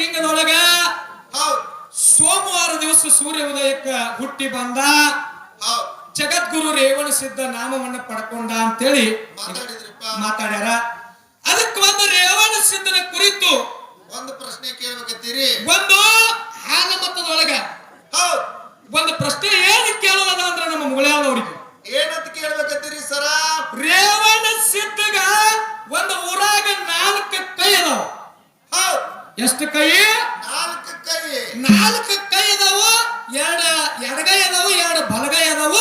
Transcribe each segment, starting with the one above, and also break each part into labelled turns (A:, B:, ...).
A: ಲಿಂಗದೊಳಗ? ಸೋಮವಾರ ದಿವಸ ಸೂರ್ಯ ಉದಯಕ್ಕ ಹುಟ್ಟಿ ಬಂದ? ಜಗದ್ಗುರು ರೇವಣ ಸಿದ್ಧ ನಾಮವನ್ನ ಪಡ್ಕೊಂಡ ಅಂತೇಳಿ ಮಾತಾಡ್ಯಾರ. ಅದಕ್ಕೆ ಒಂದು ರೇವಣ ಸಿದ್ಧನ ಕುರಿತು ಎಷ್ಟು ಕೈ?
B: ನಾಲ್ಕು ಕೈ.
A: ನಾಲ್ಕು ಕೈ ಅದಾವ ಎರಡು ಎಡಗೈ ಅದಾವು ಎರಡು ಬಲಗೈ ಅದಾವು.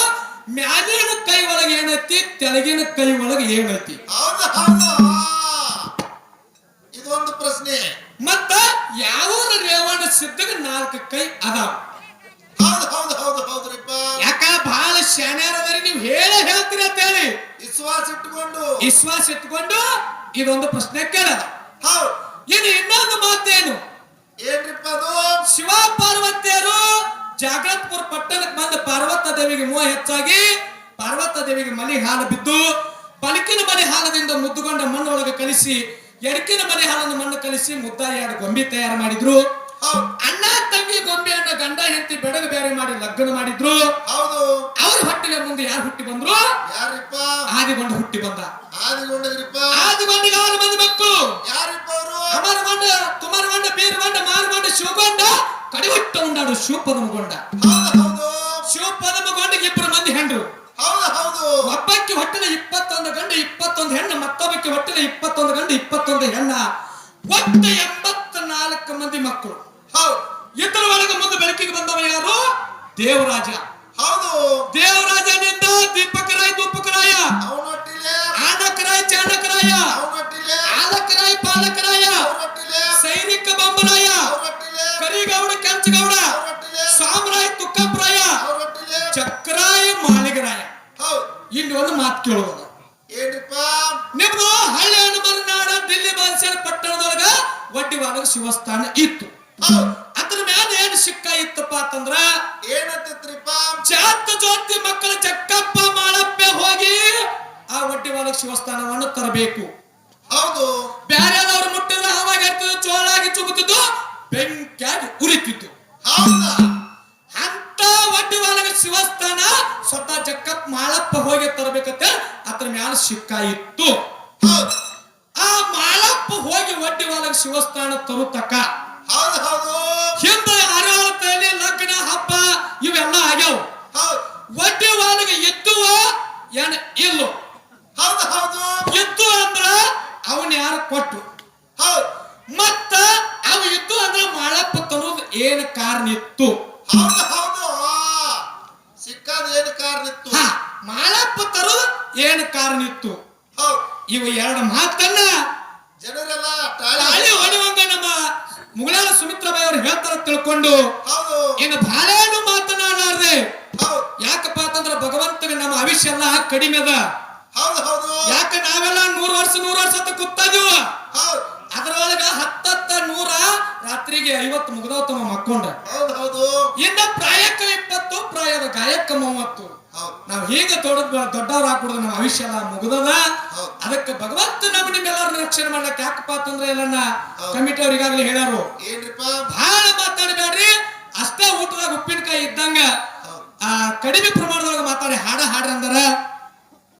A: ಮ್ಯಾಲಿನ ಕೈ ಒಳಗೆ ಏನೈತಿ? ತೆಲಗಿನ ಕೈ ಒಳಗೆ ಏನೈತಿ?
B: ಹೌದು ಹೌದು. ಇದೊಂದು ಪ್ರಶ್ನೆ.
A: ಮತ್ತ ಯಾವ ರೇವಣ ಸಿದ್ಧಗ ನಾಲ್ಕು ಕೈ ಅದಾವ?
B: ಹೌದು ಹೌದು ಹೌದು ಹೌದ್ರಿಪ್ಪ
A: ಯಾಕ ಬಹಳ ಶಾನ್ಯಾರದರಿ ನೀವು ಹೇಳ ಹೇಳ್ತೀರಿ ಅಂತ ಹೇಳಿ.
B: ವಿಶ್ವಾಸ ಇಟ್ಕೊಂಡು
A: ವಿಶ್ವಾಸ ಇಟ್ಕೊಂಡು ಇದೊಂದು ಪ್ರಶ್ನೆ ಕೇಳದ.
B: ಹೌದ್.
A: ಇನ್ನು ಇನ್ನೊಂದು ಮಾತೇನು?
B: ಏನ್ರಿಪ್ಪ ಅದು?
A: ಶಿವ ಪಾರ್ವತಿಯರು ಜಾಗತ್ಪುರ ಪಟ್ಟಣಕ್ಕೆ ಬಂದ ಪಾರ್ವತ ದೇವಿಗೆ ಮೋಹ ಹೆಚ್ಚಾಗಿ ಪಾರ್ವತ ದೇವಿಗೆ ಮನೆ ಹಾಲು ಬಿದ್ದು ಬಲಕಿನ ಮನೆ ಹಾಲದಿಂದ ಮುದ್ದುಗೊಂಡ ಮಣ್ಣೊಳಗೆ ಕಲಿಸಿ ಎಡಕಿನ ಮನೆ ಹಾಲನ್ನು ಮಣ್ಣು ಕಲಿಸಿ ಮುದ್ದಾಯಿಯಾದ ಗೊಂಬೆ ತಯಾರು ಮಾಡಿದ್ರು. ಅಣ್ಣ ತಂಗಿ ಗೊಂಬೆಯನ್ನ ಗಂಡ ಹೆತ್ತಿ ಬೆಡಗ ಬೇರೆ ಮಾಡಿ ಲಗ್ನ ಮಾಡಿದ್ರು.
B: ಹೌದು.
A: ಅವ್ರ ಹೊಟ್ಟಿನ ಮುಂದೆ ಯಾರು ಹುಟ್ಟಿ ಬಂದ್ರು?
B: ಯಾರಿಪ್ಪ?
A: ಆದಿಗೊಂಡು ಹುಟ್ಟಿ ಬಂದ.
B: ಆದಿಗೊಂಡದ್ರಿಪ್ಪ?
A: ಆದಿಗೊಂಡಿಗೆ ಆರು ಮಂದಿ ಮಕ್ಕಳು
B: ಯಾರಿಪ್ಪ? ಅವರು
A: ಅಮರಗೊಂಡ ಮಂಡ ಮಾರ ಮಾರಗೊಂಡ ಶಿವಗೊಂಡ ಕಡಿವಟ್ಟ ಉಂಡಾಡು ಶಿವಪದಮಗೊಂಡ
B: ಹೌದು ಹೌದು.
A: ಶಿವಪದಮಗೊಂಡಿಗೆ ಇಬ್ಬರು ಮಂದಿ ಹೆಂಡ್ರು.
B: ಹೌದು ಹೌದು.
A: ಒಬ್ಬಕ್ಕೆ ಹೊಟ್ಟಿನ ಇಪ್ಪತ್ತೊಂದು ಗಂಡು ಇಪ್ಪತ್ತೊಂದು ಹೆಣ್ಣು ಮತ್ತೊಬ್ಬಕ್ಕೆ ಹೊಟ್ಟಿನ ಇಪ್ಪತ್ತೊಂದು ಗಂಡು ಇಪ್ಪತ್ತೊಂದು ಹೆಣ್ಣ. ಒಟ್ಟು ಎಂಬತ್ತ ನಾಲ್ಕು ಮಂದಿ ಮಕ್ಕಳು.
B: ಹೌದು.
A: ಇದರ ಒಳಗೆ ಮುಂದೆ ಬೆಳಕಿಗೆ ಬಂದವ ಯಾರು? ದೇವರಾಜ. ಒಂದು ಮಾತು
B: ಏನ್ರಿಪ್ಪ
A: ನಿಮ್ದು ಹಳ್ಳಿ ಹನುಮರನಾಡ ದಿಲ್ಲಿ ಬಾದಶಾಹ ಪಟ್ಟಣದೊಳಗ ಒಡ್ಡಿವಾದಾಗ ಶಿವಸ್ಥಾನ ಇತ್ತು. ಅದ್ರ ಮ್ಯಾಲ ಏನು ಸಿಕ್ಕ ಇತ್ತಪ್ಪ ಅಂತಂದ್ರ
B: ಏನತ್ತಿತ್ರಿಪ
A: ಜಾತ ಜೋತಿ ಮಕ್ಕಳ ಚಕ್ಕಪ್ಪ ಮಾಳಪ್ಪ ಹೋಗಿ ಆ ಒಡ್ಡಿವಾದಾಗ ಶಿವಸ್ಥಾನವನ್ನು ತರಬೇಕು.
B: ಹೌದು.
A: ಬ್ಯಾರೆದವ್ರು ಮುಟ್ಟಿದ್ರೆ ಅವಾಗ ಚೋಳಾಗಿ ಚುಗುತ್ತಿದ್ದು ಬೆಂಕಿಯಾಗಿ ಉರಿತಿತ್ತು.
B: ಹೌದಾ?
A: ಅದ್ರ ಸಿಕ್ಕಾಯಿತ್ತು ಸಿಕ್ಕ ಇತ್ತು.
B: ಹೌದು
A: ಆ ಮಾಲಪ್ಪ ಹೋಗಿ ಒಡ್ಡಿವಾಲಗ ಶಿವಸ್ಥಾನ ತರುತಕ್ಕ
B: ಹೌದು ಹೌದು.
A: ಹಿಂದೆ ಅರಾವತಿಯಲ್ಲಿ ಲಗ್ನ ಹಬ್ಬ ಇವೆಲ್ಲ ಆಗ್ಯಾವ.
B: ಹೌದು.
A: ಒಳಗೆ ಎದ್ದುವ ಏನ ಇಲ್ಲೋ.
B: ಹೌದು ಹೌದು.
A: ಎದ್ದು ಅಂದ್ರ ಅವನ ಯಾರು ಕೊಟ್ಟು
B: ಹೌದು.
A: ಮತ್ತ ಅವ ಇದ್ದು ಅಂದ್ರ ಮಾಳಪ್ಪ ತರೋದು ಏನ್ ಕಾರಣ ಇತ್ತು.
B: ಹೌದು ಹೌದು. ಸಿಕ್ಕಾದ ಏನ್ ಕಾರಣ ಇತ್ತು?
A: ಮಾಳಪ್ಪ ತರೋದು ಏನ್ ಕಾರಣ ಇತ್ತು ಇವ ಎರಡು ಮಾತನ್ನ
B: ಜನರೆಲ್ಲ
A: ತಾಳಿ ಹೊಡೆಯುವಂಗ ನಮ್ಮ ಮುಗಳಾಲ ಸುಮಿತ್ರಬಾಯಿ ಅವರು ಹೇಳ್ತಾರ ತಿಳ್ಕೊಂಡು
B: ಹೌದು.
A: ಇನ್ನು ಭಾಳೇನು ಮಾತನಾಡಲಾರ್ದೆ? ಯಾಕಪ್ಪ ಅಂತಂದ್ರ ಭಗವಂತನ ನಮ್ಮ ಆವಿಷ್ಯ ಎಲ್ಲ ಕಡಿಮೆ ಅದ.
B: ಹೌದು ಹೌದು.
A: ಯಾಕ ನಾವೆಲ್ಲ ನೂರ್ ವರ್ಷ ನೂರ್ ವರ್ಷ ಅಂತ ಕೂತಾದೀವ ಅದ್ರೊಳಗ ಹತ್ತತ್ತ ನೂರ ರಾತ್ರಿಗೆ ಐವತ್ತು ಮುಗ್ದವತ್ತಮ್ಮ ಮಕ್ಕೊಂಡ.
B: ಹೌದು ಹೌದು.
A: ಇನ್ನ ಪ್ರಾಯಕ್ಕ ಇಪ್ಪತ್ತು ಪ್ರಾಯದ ಗಾಯಕ್ಕ ಮೂವತ್ತು. ನಾವ್ ಹೀಗೆ ದೊಡ್ಡ ದೊಡ್ಡವ್ರ ಹಾಕ್ಬಿಡುದು ನಮ್ಮ ಆಯುಷ್ಯ ಎಲ್ಲ ಮುಗ್ದದ. ಅದಕ್ಕೆ ಭಗವಂತ ನಮ್ಮ ನಿಮ್ಮೆಲ್ಲರನ್ನ ರಕ್ಷಣೆ ಮಾಡಕ್ ಯಾಕಪ್ಪ ಅಂತಂದ್ರೆ ಎಲ್ಲನ್ನ. ಕಮಿಟಿ ಅವ್ರು ಈಗಾಗಲೇ ಹೇಳ್ಯಾರು
B: ಏನ್ರಿಪ್ಪ
A: ಬಹಳ ಮಾತಾಡಬೇಡ್ರಿ